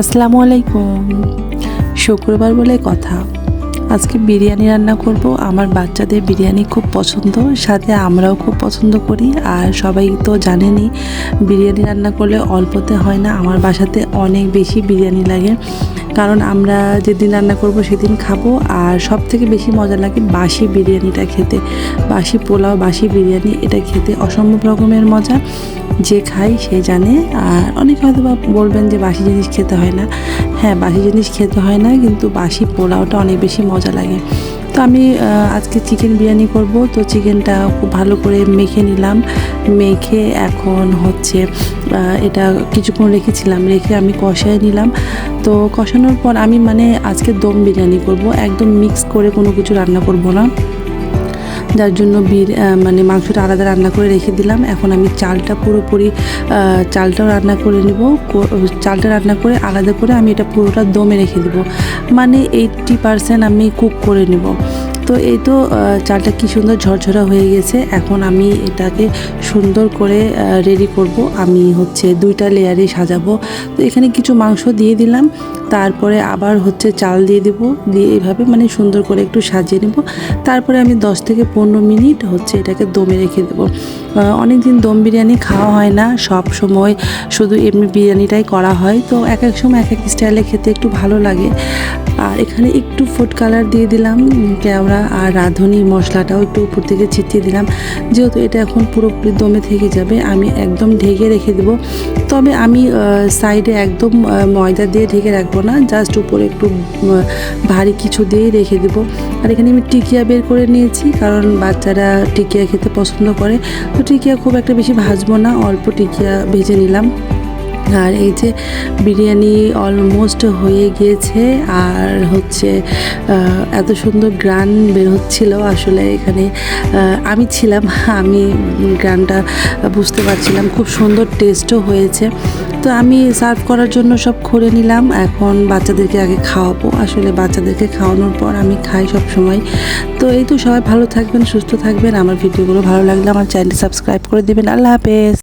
আসসালামু আলাইকুম। শুক্রবার বলে কথা। আজকে বিরিয়ানি রান্না করব। আমার বাচ্চাদের বিরিয়ানি খুব পছন্দ, সাথে আমরাও খুব পছন্দ করি। আর সবাই তো জানেনই, বিরিয়ানি রান্না করলে অল্পতে হয় না, আমার বাসাতে অনেক বেশি বিরিয়ানি লাগে। কারণ আমরা যেদিন রান্না করব সেদিন খাব, আর সব থেকে বেশি মজা লাগে বাসি বিরিয়ানিটা খেতে। বাসি পোলাও, বাসি বিরিয়ানি, এটা খেতে অসম্ভব রকমের মজা। যে খাই সে জানে, আর অনেকে হয়তো বা বলবেন যে বাসি জিনিস খেতে হয় না। হ্যাঁ বাসি জিনিস খেতে হয় না, কিন্তু বাসি পোলাওটা অনেক বেশি মজা লাগে। তো আমি আজকে চিকেন বিরিয়ানি করব। তো চিকেনটা খুব ভালো করে মেখে নিলাম। মেখে এখন হচ্ছে এটা কিছুক্ষণ রেখেছিলাম। রেখে আমি কষায় নিলাম। তো কষানোর পর আমি মানে আজকে দম বিরিয়ানি করব। একদম মিক্স করে কোনো কিছু রান্না করব না। যার জন্য বীর মানে মাংসটা আলাদা রান্না করে রেখে দিলাম। এখন আমি চালটা পুরোপুরি চালটাও রান্না করে নিব। চালটা রান্না করে আলাদা করে আমি এটা পুরোটা দমে রেখে দেবো। মানে এইটটি পারসেন্ট আমি কুক করে নেব। তো এই তো চালটা কি সুন্দর ঝরঝরা হয়ে গেছে। এখন আমি এটাকে সুন্দর করে রেডি করব। আমি হচ্ছে দুইটা লেয়ারে সাজাবো। তো এখানে কিছু মাংস দিয়ে দিলাম। তারপরে আবার হচ্ছে চাল দিয়ে দেবো, দিয়ে এইভাবে মানে সুন্দর করে একটু সাজিয়ে নেব। তারপরে আমি 10 থেকে পনেরো মিনিট হচ্ছে এটাকে দমে রেখে দেবো। অনেক দিন দম বিরিয়ানি খাওয়া হয় না, সব সময় শুধু এমনি বিরিয়ানিটাই করা হয়। তো এক এক সময় এক এক স্টাইলে খেতে একটু ভালো লাগে। আর এখানে একটু ফুড কালার দিয়ে দিলাম, কেওড়া আর রাঁধুনি মশলাটাও একটু উপর থেকে ছিটিয়ে দিলাম। যেহেতু এটা এখন পুরোপুরি দমে থেকে যাবে, আমি একদম ঢেকে রেখে দেবো। তবে আমি সাইডে একদম ময়দা দিয়ে ঢেকে রাখব না জাস্ট উপরে একটু ভারী কিছু দিয়েই রেখে দেবো। আর এখানে আমি টিকিয়া বের করে নিয়েছি, কারণ বাচ্চারা টিকিয়া খেতে পছন্দ করে। তো টিকিয়া খুব একটা বেশি ভাজবো না, অল্প টিকিয়া ভেজে নিলাম। আর এই যে বিরিয়ানি অলমোস্ট হয়ে গিয়েছে আর হচ্ছে এত সুন্দর গ্রান বের হচ্ছিল আসলে এখানে। আমি ছিলাম, আমি গ্রানটা বুঝতে পারছিলাম, খুব সুন্দর টেস্টও হয়েছে। তো আমি সার্ভ করার জন্য সব খুলে নিলাম, এখন বাচ্চাদেরকে আগে খাওয়াবো। আসলে বাচ্চাদেরকে খাওয়ানোর পর আমি খাই সব সময় তো এই তো সবাই ভালো থাকবেন, সুস্থ থাকবেন। আমার ভিডিওগুলো ভালো লাগলে আমার চ্যানেলটি সাবস্ক্রাইব করে দেবেন। আল্লাহ হাফেজ।